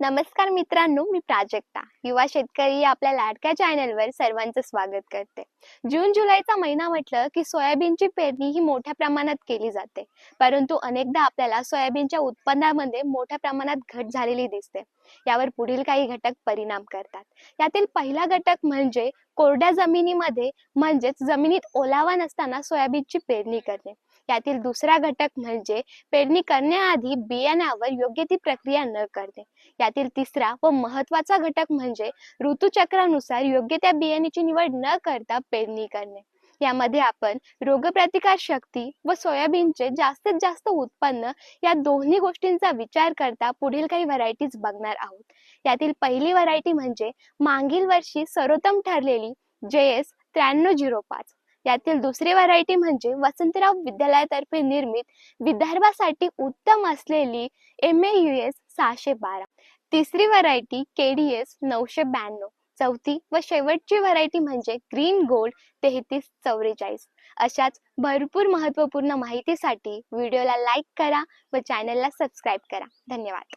नमस्कार मित्रांनो मी प्राजक्ता. युवा शेतकरी आपल्या लाडक्या चॅनलवर सर्वांचं स्वागत करते. जून जुलैचा महिना म्हटलं की सोयाबीनची पेरणी ही मोठ्या प्रमाणात केली जाते. परंतु अनेकदा आपल्याला सोयाबीनच्या उत्पन्नामध्ये मोठ्या प्रमाणात घट झालेली दिसते. यावर पुढील काही घटक परिणाम करतात. यातील पहिला घटक म्हणजे कोरड्या जमिनीमध्ये म्हणजेच जमिनीत ओलावा नसताना सोयाबीनची पेरणी करणे. यातील दुसरा घटक म्हणजे पेरणी करण्याआधी बियाण्यावर योग्य ती प्रक्रिया न करणे. यातील तिसरा व महत्त्वाचा घटक म्हणजे ऋतुचक्रानुसार योग्य त्या बियाण्याची निवड न करता पेरणी करणे. यामध्ये आपण रोगप्रतिकार शक्ती व सोयाबीनचे जास्तीत जास्त उत्पन्न या दोन्ही गोष्टींचा विचार करता पुढील काही व्हरायटीज बघणार आहोत. यातील पहिली व्हरायटी म्हणजे मागील वर्षी सर्वोत्तम ठरलेली जे एस त्र्याण्णव झिरो पाच. यातील दुसरी व्हरायटी म्हणजे वसंतराव विद्यालयातर्फे निर्मित विदर्भासाठी उत्तम असलेली एम ए यू एस सहाशे बारा. तिसरी व्हरायटी के डी एस नऊशे ब्याण्णव. चौथी व शेवटची व्हरायटी म्हणजे ग्रीन गोल्ड तेहतीस चौवेचाळीस. अशाच भरपूर महत्त्वपूर्ण माहितीसाठी व्हिडिओला लाईक करा व चॅनलला सबस्क्राईब करा. धन्यवाद.